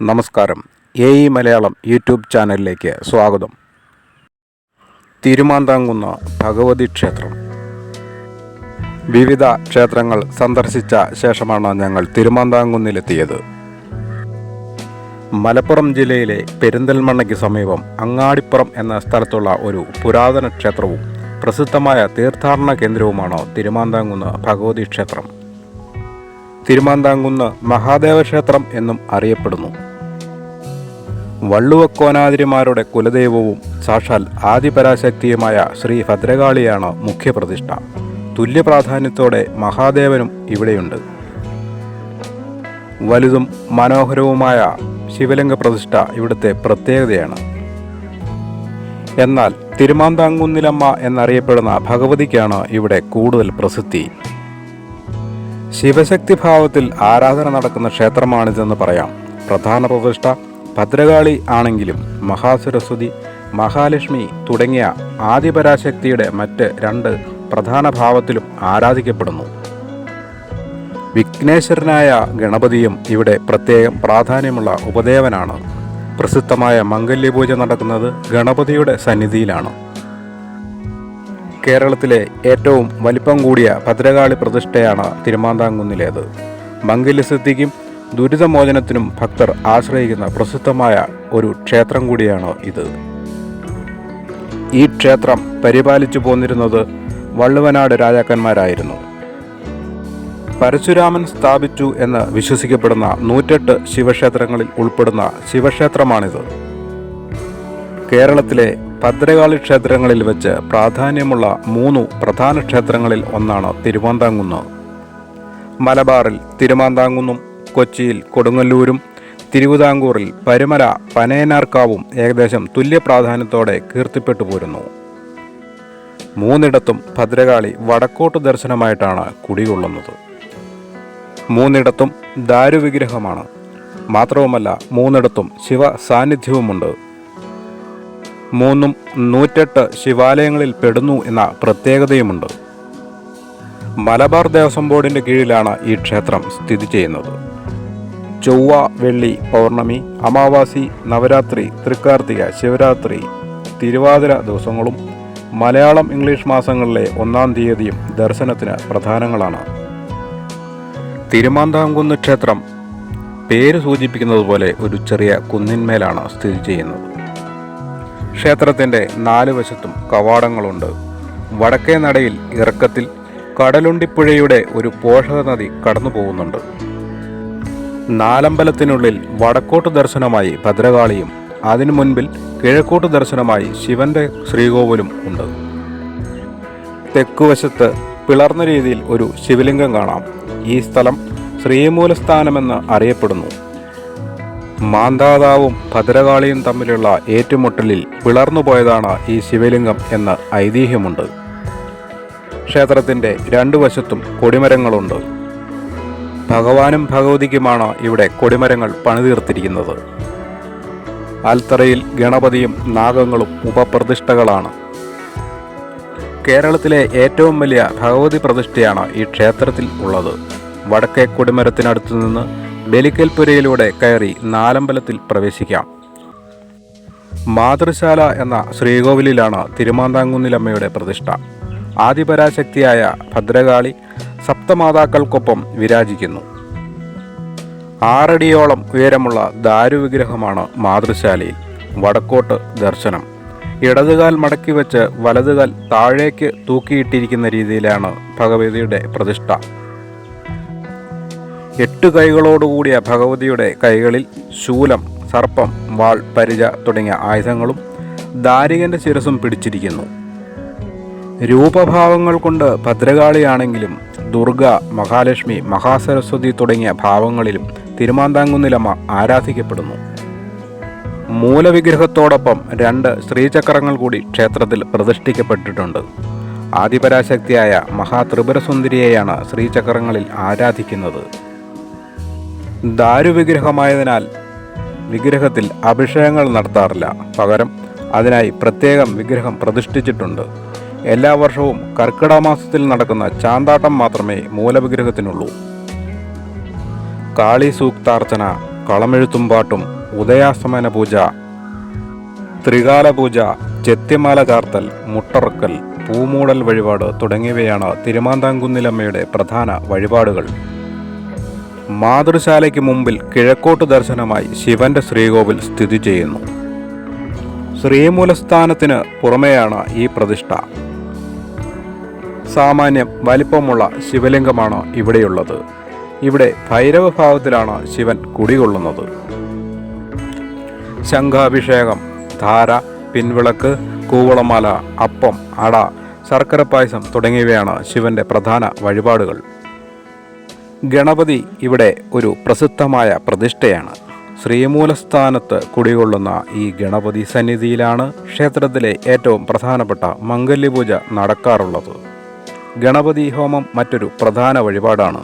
നമസ്കാരം. A E Malayalam YouTube ചാനലിലേക്ക് സ്വാഗതം. തിരുമാന്താങ്കുന്ന ഭഗവതി ക്ഷേത്രം. വിവിധ ക്ഷേത്രങ്ങൾ സന്ദർശിച്ച ശേഷമാണ് ഞങ്ങൾ തിരുമാന്താങ്കുന്നിലെത്തിയത്. മലപ്പുറം ജില്ലയിലെ പെരിന്തൽമണ്ണയ്ക്ക് സമീപം അങ്ങാടിപ്പുറം എന്ന സ്ഥലത്തുള്ള ഒരു പുരാതന ക്ഷേത്രവും പ്രസിദ്ധമായ തീർത്ഥാടന കേന്ദ്രവുമാണ് തിരുമാന്താങ്കുന്ന് ഭഗവതി ക്ഷേത്രം. തിരുമാന്താങ്കുന്ന് മഹാദേവ ക്ഷേത്രം എന്നും അറിയപ്പെടുന്നു. വള്ളുവക്കോനാതിരിമാരുടെ കുലദൈവവും സാക്ഷാൽ ആദിപരാശക്തിയുമായ ശ്രീ ഭദ്രകാളിയാണ് മുഖ്യപ്രതിഷ്ഠ. തുല്യ പ്രാധാന്യത്തോടെ മഹാദേവനും ഇവിടെയുണ്ട്. വലുതും മനോഹരവുമായ ശിവലിംഗ പ്രതിഷ്ഠ ഇവിടുത്തെ പ്രത്യേകതയാണ്. എന്നാൽ തിരുമാന്താങ്കുന്നിലമ്മ എന്നറിയപ്പെടുന്ന ഭഗവതിക്കാണ് ഇവിടെ കൂടുതൽ പ്രസിദ്ധി. ശിവശക്തി ഭാവത്തിൽ ആരാധന നടക്കുന്ന ക്ഷേത്രമാണിതെന്ന് പറയാം. പ്രധാന പ്രതിഷ്ഠ ഭദ്രകാളി ആണെങ്കിലും മഹാസരസ്വതി മഹാലക്ഷ്മി തുടങ്ങിയ ആദിപരാശക്തിയുടെ മറ്റ് രണ്ട് പ്രധാന ഭാവത്തിലും ആരാധിക്കപ്പെടുന്നു. വിഘ്നേശ്വരനായ ഗണപതിയും ഇവിടെ പ്രത്യേകം പ്രാധാന്യമുള്ള ഉപദേവനാണ്. പ്രസിദ്ധമായ മംഗല്യപൂജ നടക്കുന്നത് ഗണപതിയുടെ സന്നിധിയിലാണ്. കേരളത്തിലെ ഏറ്റവും വലിപ്പം കൂടിയ ഭദ്രകാളി പ്രതിഷ്ഠയാണ് തിരുമാന്താംകുന്നിലേത്. മംഗല്യസിദ്ധിക്കും ദുരിതമോചനത്തിനും ഭക്തർ ആശ്രയിക്കുന്ന പ്രസിദ്ധമായ ഒരു ക്ഷേത്രം കൂടിയാണ് ഇത്. ഈ ക്ഷേത്രം പരിപാലിച്ചു പോന്നിരുന്നത് വള്ളുവനാട് രാജാക്കന്മാരായിരുന്നു. പരശുരാമൻ സ്ഥാപിച്ചു എന്ന് വിശ്വസിക്കപ്പെടുന്ന നൂറ്റെട്ട് ശിവക്ഷേത്രങ്ങളിൽ ഉൾപ്പെടുന്ന ശിവക്ഷേത്രമാണിത്. കേരളത്തിലെ ഭദ്രകാളി ക്ഷേത്രങ്ങളിൽ വെച്ച് പ്രാധാന്യമുള്ള മൂന്നു പ്രധാന ക്ഷേത്രങ്ങളിൽ ഒന്നാണ് തിരുവാന്താങ്കുന്ന് മലബാറിൽ തിരുവാന്താങ്കുന്നും കൊച്ചിയിൽ കൊടുങ്ങല്ലൂരും തിരുവിതാംകൂറിൽ പരുമല പനയനാർക്കാവും ഏകദേശം തുല്യ പ്രാധാന്യത്തോടെ കീർത്തിപ്പെട്ടു പോരുന്നു. മൂന്നിടത്തും ഭദ്രകാളി വടക്കോട്ട് ദർശനമായിട്ടാണ് കുടികൊള്ളുന്നത്. മൂന്നിടത്തും ദാരുവിഗ്രഹമാണ്. മാത്രവുമല്ല മൂന്നിടത്തും ശിവ സാന്നിധ്യവുമുണ്ട് മൂന്നും നൂറ്റെട്ട് ശിവാലയങ്ങളിൽ പെടുന്നു എന്ന പ്രത്യേകതയുമുണ്ട്. മലബാർ ദേവസ്വം ബോർഡിന്റെ കീഴിലാണ് ഈ ക്ഷേത്രം സ്ഥിതി ചെയ്യുന്നത്. ചൊവ്വ വെള്ളി പൗർണമി അമാവാസി നവരാത്രി തൃക്കാർത്തിക ശിവരാത്രി തിരുവാതിര ദിവസങ്ങളും മലയാളം ഇംഗ്ലീഷ് മാസങ്ങളിലെ ഒന്നാം തീയതിയും ദർശനത്തിന് പ്രധാനങ്ങളാണ്. തിരുമാന്താംകുന്ന് ക്ഷേത്രം പേര് സൂചിപ്പിക്കുന്നത് പോലെ ഒരു ചെറിയ കുന്നിന്മേലാണ് സ്ഥിതി ചെയ്യുന്നത്. ക്ഷേത്രത്തിന്റെ നാല് വശത്തും കവാടങ്ങളുണ്ട്. വടക്കേ നടയിൽ ഇറക്കത്തിൽ കടലുണ്ടിപ്പുഴയുടെ ഒരു പോഷക നദി കടന്നു പോകുന്നുണ്ട് നാലമ്പലത്തിനുള്ളിൽ വടക്കോട്ട് ദർശനമായി ഭദ്രകാളിയും അതിനു മുൻപിൽ കിഴക്കോട്ട് ദർശനമായി ശിവന്റെ ശ്രീകോവിലും ഉണ്ട്. തെക്കുവശത്ത് പിളർന്ന രീതിയിൽ ഒരു ശിവലിംഗം കാണാം. ഈ സ്ഥലം ശ്രീമൂലസ്ഥാനമെന്ന് അറിയപ്പെടുന്നു. മാന്താതാവും ഭദ്രകാളിയും തമ്മിലുള്ള ഏറ്റുമുട്ടലിൽ പിളർന്നുപോയതാണ് ഈ ശിവലിംഗം എന്ന് ഐതിഹ്യമുണ്ട്. ക്ഷേത്രത്തിന്റെ രണ്ടു വശത്തും കൊടിമരങ്ങളുണ്ട്. ഭഗവാനും ഭഗവതിക്കുമാണ് ഇവിടെ കൊടിമരങ്ങൾ പണിതീർത്തിരിക്കുന്നത്. ആൽത്തറയിൽ ഗണപതിയും നാഗങ്ങളും ഉപപ്രതിഷ്ഠകളാണ്. കേരളത്തിലെ ഏറ്റവും വലിയ ഭഗവതി പ്രതിഷ്ഠയാണ് ഈ ക്ഷേത്രത്തിൽ ഉള്ളത്. വടക്കേ കൊടിമരത്തിനടുത്തു നിന്ന് ബലിക്കൽപുരയിലൂടെ കയറി നാലമ്പലത്തിൽ പ്രവേശിക്കാം. മാതൃശാല എന്ന ശ്രീകോവിലിലാണ് തിരുമാന്താങ്കുന്നിലമ്മയുടെ പ്രതിഷ്ഠ. ആദിപരാശക്തിയായ ഭദ്രകാളി സപ്തമാതാക്കൾക്കൊപ്പം വിരാജിക്കുന്നു. ആറടിയോളം ഉയരമുള്ള ദാരുവിഗ്രഹമാണ് മാതൃശാലയിൽ. വടക്കോട്ട് ദർശനം. ഇടതുകാൽ മടക്കി വെച്ച് വലതുകാൽ താഴേക്ക് തൂക്കിയിട്ടിരിക്കുന്ന രീതിയിലാണ് ഭഗവതിയുടെ പ്രതിഷ്ഠ. എട്ട് കൈകളോടുകൂടിയ ഭഗവതിയുടെ കൈകളിൽ ശൂലം സർപ്പം വാൾ പരിച തുടങ്ങിയ ആയുധങ്ങളും ദാരികന്റെ ശിരസും പിടിച്ചിരിക്കുന്നു. രൂപഭാവങ്ങൾ കൊണ്ട് ഭദ്രകാളിയാണെങ്കിലും ദുർഗ മഹാലക്ഷ്മി മഹാസരസ്വതി തുടങ്ങിയ ഭാവങ്ങളിലും തിരുമാന്താങ്കുന്നിലമ്മ ആരാധിക്കപ്പെടുന്നു. മൂലവിഗ്രഹത്തോടൊപ്പം രണ്ട് ശ്രീചക്രങ്ങൾ കൂടി ക്ഷേത്രത്തിൽ പ്രതിഷ്ഠിക്കപ്പെട്ടിട്ടുണ്ട്. ആദിപരാശക്തിയായ മഹാത്രിപുരസുന്ദരിയെയാണ് ശ്രീചക്രങ്ങളിൽ ആരാധിക്കുന്നത്. ദാരുവിഗ്രഹമായതിനാൽ വിഗ്രഹത്തിൽ അഭിഷേകങ്ങൾ നടത്താറില്ല. പകരം അതിനായി പ്രത്യേകം വിഗ്രഹം പ്രതിഷ്ഠിച്ചിട്ടുണ്ട്. എല്ലാ വർഷവും കർക്കിടക മാസത്തിൽ നടക്കുന്ന ചാന്താട്ടം മാത്രമേ മൂലവിഗ്രഹത്തിനുള്ളൂ. കാളി സൂക്താർച്ചന കളമെഴുത്തും പാട്ടും ഉദയാസ്തമന പൂജ ത്രികാല പൂജ ചെത്തിമാല ചാർത്തൽ മുട്ടറക്കൽ പൂമൂടൽ വഴിപാട് തുടങ്ങിയവയാണ് തിരുമാന്താംകുന്നിലമ്മയുടെ പ്രധാന വഴിപാടുകൾ. മാതൃശാലയ്ക്ക് മുമ്പിൽ കിഴക്കോട്ട് ദർശനമായി ശിവന്റെ ശ്രീകോവിൽ സ്ഥിതി ചെയ്യുന്നു. ശ്രീമൂലസ്ഥാനത്തിന് പുറമെയാണ് ഈ പ്രതിഷ്ഠ. സാമാന്യം വലിപ്പമുള്ള ശിവലിംഗമാണ് ഇവിടെയുള്ളത്. ഇവിടെ ഭൈരവഭാവത്തിലാണ് ശിവൻ കുടികൊള്ളുന്നത്. ശംഖാഭിഷേകം ധാര പിൻവിളക്ക് കൂവളമാല അപ്പം അട ശർക്കര പായസം തുടങ്ങിയവയാണ് ശിവന്റെ പ്രധാന വഴിപാടുകൾ. ഗണപതി ഇവിടെ ഒരു പ്രസിദ്ധമായ പ്രതിഷ്ഠയാണ്. ശ്രീമൂലസ്ഥാനത്ത് കുടികൊള്ളുന്ന ഈ ഗണപതി സന്നിധിയിലാണ് ക്ഷേത്രത്തിലെ ഏറ്റവും പ്രധാനപ്പെട്ട മംഗല്യപൂജ നടക്കാറുള്ളത്. ഗണപതി ഹോമം മറ്റൊരു പ്രധാന വഴിപാടാണ്.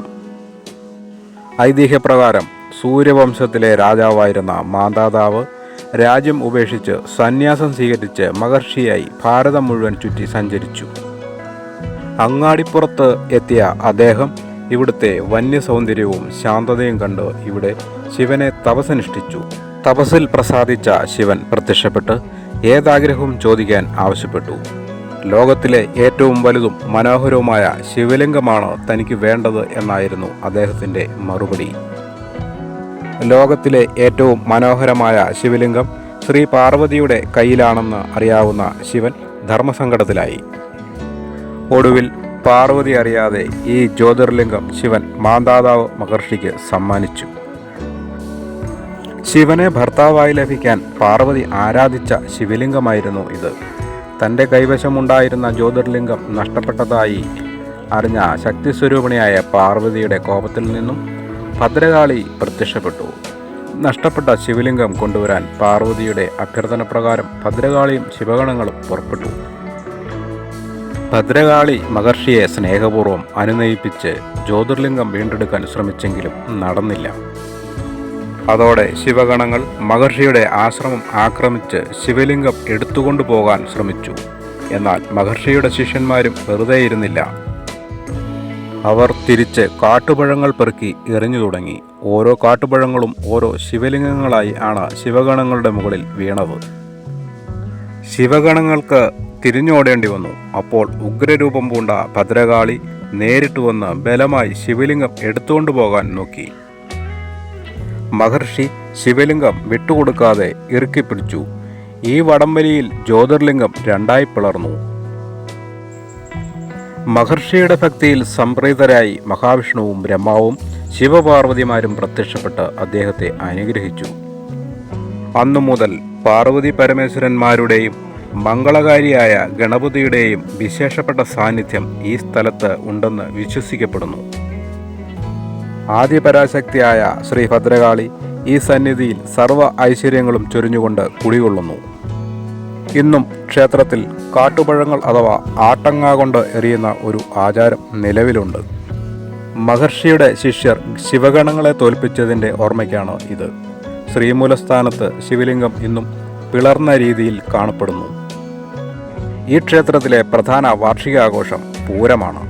ഐതിഹ്യപ്രകാരം സൂര്യവംശത്തിലെ രാജാവായിരുന്ന മാതാതാവ് രാജ്യം ഉപേക്ഷിച്ച് സന്യാസം സ്വീകരിച്ച് മഹർഷിയായി ഭാരതം മുഴുവൻ ചുറ്റി സഞ്ചരിച്ചു. അങ്ങാടിപ്പുറത്ത് എത്തിയ അദ്ദേഹം ഇവിടുത്തെ വന്യസൗന്ദര്യവും ശാന്തതയും കണ്ട് ഇവിടെ ശിവനെ തപസനുഷ്ഠിച്ചു തപസ്സിൽ പ്രസാദിച്ച ശിവൻ പ്രത്യക്ഷപ്പെട്ട് ഏതാഗ്രഹവും ചോദിക്കാൻ ആവശ്യപ്പെട്ടു. ലോകത്തിലെ ഏറ്റവും വലുതും മനോഹരവുമായ ശിവലിംഗമാണ് തനിക്ക് വേണ്ടത് എന്നായിരുന്നു അദ്ദേഹത്തിന്റെ മറുപടി. ലോകത്തിലെ ഏറ്റവും മനോഹരമായ ശിവലിംഗം ശ്രീ പാർവതിയുടെ കയ്യിലാണെന്ന് അറിയാവുന്ന ശിവൻ ധർമ്മസങ്കടത്തിലായി. ഒടുവിൽ പാർവതി അറിയാതെ ഈ ജ്യോതിർലിംഗം ശിവൻ മാന്താതാവ് മഹർഷിക്ക് സമ്മാനിച്ചു. ശിവനെ ഭർത്താവായി ലഭിക്കാൻ പാർവതി ആരാധിച്ച ശിവലിംഗമായിരുന്നു ഇത്. തന്റെ കൈവശമുണ്ടായിരുന്ന ജ്യോതിർലിംഗം നഷ്ടപ്പെട്ടതായി അറിഞ്ഞ ശക്തിസ്വരൂപിണിയായ പാർവതിയുടെ കോപത്തിൽ നിന്നും ഭദ്രകാളി പ്രത്യക്ഷപ്പെട്ടു. നഷ്ടപ്പെട്ട ശിവലിംഗം കൊണ്ടുവരാൻ പാർവതിയുടെ അഭ്യർത്ഥന പ്രകാരം ഭദ്രകാളിയും ശിവഗണങ്ങളും പുറപ്പെട്ടു. ഭദ്രകാളി മഹർഷിയെ സ്നേഹപൂർവം അനുനയിപ്പിച്ച് ജ്യോതിർലിംഗം വീണ്ടെടുക്കാൻ ശ്രമിച്ചെങ്കിലും നടന്നില്ല. അതോടെ ശിവഗണങ്ങൾ മഹർഷിയുടെ ആശ്രമം ആക്രമിച്ച് ശിവലിംഗം എടുത്തുകൊണ്ടു പോകാൻ ശ്രമിച്ചു. എന്നാൽ മഹർഷിയുടെ ശിഷ്യന്മാരും വെറുതെ ഇരുന്നില്ല. അവർ തിരിച്ച് കാട്ടുപഴങ്ങൾ പെറുക്കി എറിഞ്ഞു തുടങ്ങി. ഓരോ കാട്ടുപഴങ്ങളും ഓരോ ശിവലിംഗങ്ങളായി ആണ് ശിവഗണങ്ങളുടെ മുകളിൽ വീണത്. ശിവഗണങ്ങൾക്ക് തിരിഞ്ഞോടേണ്ടി വന്നു. അപ്പോൾ ഉഗ്രരൂപം പൂണ്ട ഭദ്രകാളി നേരിട്ട് വന്ന് ബലമായി ശിവലിംഗം എടുത്തുകൊണ്ടു പോകാൻ നോക്കി. മഹർഷി ശിവലിംഗം വിട്ടുകൊടുക്കാതെ ഇറുക്കിപ്പിടിച്ചു ഈ വടംവലിയിൽ ജ്യോതിർലിംഗം രണ്ടായി പിളർന്നു. മഹർഷിയുടെ ഭക്തിയിൽ സംപ്രീതരായി മഹാവിഷ്ണുവും ബ്രഹ്മാവും ശിവപാർവതിമാരും പ്രത്യക്ഷപ്പെട്ട് അദ്ദേഹത്തെ അനുഗ്രഹിച്ചു. അന്നു മുതൽ പാർവതി പരമേശ്വരന്മാരുടെയും മംഗളകാരിയായ ഗണപതിയുടെയും വിശേഷപ്പെട്ട സാന്നിധ്യം ഈ സ്ഥലത്ത് ഉണ്ടെന്ന് വിശ്വസിക്കപ്പെടുന്നു. ആദിപരാശക്തിയായ ശ്രീ ഭദ്രകാളി ഈ സന്നിധിയിൽ സർവ ഐശ്വര്യങ്ങളും ചൊരിഞ്ഞുകൊണ്ട് കുടികൊള്ളുന്നു. ഇന്നും ക്ഷേത്രത്തിൽ കാട്ടുപഴങ്ങൾ അഥവാ ആട്ടങ്ങ കൊണ്ട് എറിയുന്ന ഒരു ആചാരം നിലവിലുണ്ട്. മഹർഷിയുടെ ശിഷ്യർ ശിവഗണങ്ങളെ തോൽപ്പിച്ചതിന്റെ ഓർമ്മയ്ക്കാണ് ഇത്. ശ്രീമൂലസ്ഥാനത്ത് ശിവലിംഗം ഇന്നും പിളർന്ന രീതിയിൽ കാണപ്പെടുന്നു. ഈ ക്ഷേത്രത്തിലെ പ്രധാന വാർഷികാഘോഷം പൂരമാണ്.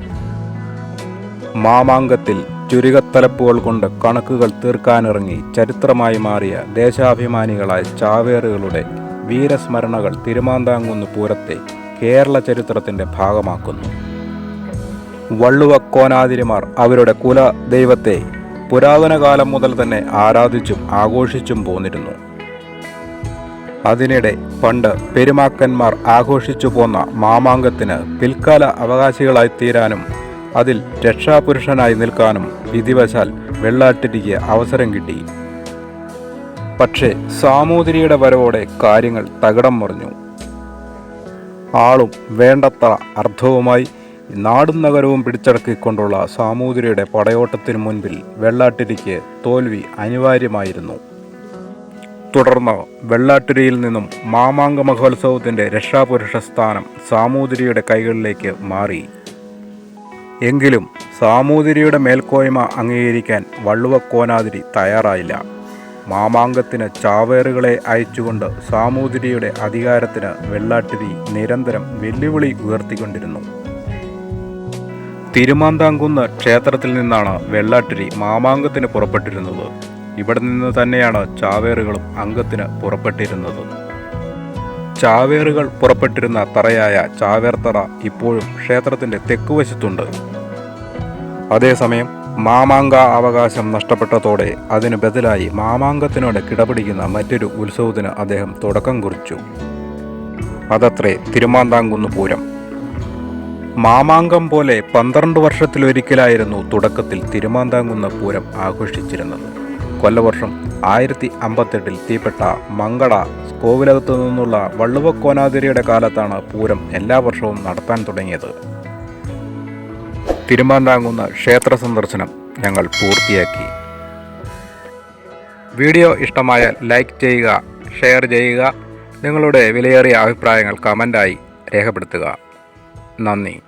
മാമാങ്കത്തിൽ ചുരുകത്തലപ്പുകൾ കൊണ്ട് കണക്കുകൾ തീർക്കാനിറങ്ങി ചരിത്രമായി മാറിയ ദേശാഭിമാനികളായ ചാവേറുകളുടെ വീരസ്മരണകൾ തിരുമാന്താങ്കുന്ന് പൂരത്തെ കേരള ചരിത്രത്തിന്റെ ഭാഗമാക്കുന്നു. വള്ളുവക്കോനാതിരിമാർ അവരുടെ കുല ദൈവത്തെ പുരാതന കാലം മുതൽ തന്നെ ആരാധിച്ചും ആഘോഷിച്ചും പോന്നിരുന്നു. അതിനിടെ പണ്ട് പെരുമാക്കന്മാർ ആഘോഷിച്ചു പോന്ന മാമാങ്കത്തിന് പിൽക്കാല അവകാശികളായി തീരാനും അതിൽ രക്ഷാപുരുഷനായി നിൽക്കാനും വിധിവശാൽ വെള്ളാട്ടിരിക്ക് അവസരം കിട്ടി. പക്ഷേ സാമൂതിരിയുടെ വരവോടെ കാര്യങ്ങൾ തകിടം മറിഞ്ഞു. ആളും വേണ്ടത്ര അർത്ഥവുമായി നാടും നഗരവും പിടിച്ചടക്കിക്കൊണ്ടുള്ള സാമൂതിരിയുടെ പടയോട്ടത്തിനു മുൻപിൽ വെള്ളാട്ടിരിക്ക് തോൽവി അനിവാര്യമായിരുന്നു. തുടർന്ന് വെള്ളാട്ടിരിയിൽ നിന്നും മാമാങ്ക മഹോത്സവത്തിന്റെ രക്ഷാപുരുഷ സ്ഥാനം സാമൂതിരിയുടെ കൈകളിലേക്ക് മാറി. എങ്കിലും സാമൂതിരിയുടെ മേൽക്കോയ്മ അംഗീകരിക്കാൻ വള്ളുവക്കോനാതിരി തയ്യാറായില്ല. മാമാങ്കത്തിന് ചാവേറുകളെ അയച്ചുകൊണ്ട് സാമൂതിരിയുടെ അധികാരത്തിന് വെള്ളാട്ടിരി നിരന്തരം വെല്ലുവിളി ഉയർത്തിക്കൊണ്ടിരുന്നു. തിരുമാന്താംകുന്ന് ക്ഷേത്രത്തിൽ നിന്നാണ് വെള്ളാട്ടിരി മാമാങ്കത്തിന് പുറപ്പെട്ടിരുന്നത്. ഇവിടെ നിന്ന് തന്നെയാണ് ചാവേറുകളും അംഗത്തിന് പുറപ്പെട്ടിരുന്നത്. ചാവേറുകൾ പുറപ്പെട്ടിരുന്ന തറയായ ചാവേർത്തറ ഇപ്പോഴും ക്ഷേത്രത്തിന്റെ തെക്കുവശത്തുണ്ട് അതേസമയം മാമാങ്ക അവകാശം നഷ്ടപ്പെട്ടതോടെ അതിന് ബദലായി മാമാങ്കത്തിനോട് കിടപിടിക്കുന്ന മറ്റൊരു ഉത്സവത്തിന് അദ്ദേഹം തുടക്കം കുറിച്ചു. അതത്രേ തിരുമാന്താംകുന്ന് പൂരം. മാമാങ്കം പോലെ പന്ത്രണ്ട് വർഷത്തിലൊരിക്കലായിരുന്നു തുടക്കത്തിൽ തിരുമാന്താങ്കുന്ന പൂരം ആഘോഷിച്ചിരുന്നത്. കൊല്ലവർഷം ആയിരത്തി അമ്പത്തെട്ടിൽ തീപ്പെട്ട മങ്കട കോവിലകത്തു നിന്നുള്ള വള്ളുവക്കോനാതിരിയുടെ കാലത്താണ് പൂരം എല്ലാ വർഷവും നടത്താൻ തുടങ്ങിയത്. തിരുമാന്താങ്കുന്ന ക്ഷേത്ര സന്ദർശനം ഞങ്ങൾ പൂർത്തിയാക്കി. വീഡിയോ ഇഷ്ടമായാൽ ലൈക്ക് ചെയ്യുക ഷെയർ ചെയ്യുക നിങ്ങളുടെ വിലയേറിയ അഭിപ്രായങ്ങൾ കമന്റായി രേഖപ്പെടുത്തുക. നന്ദി.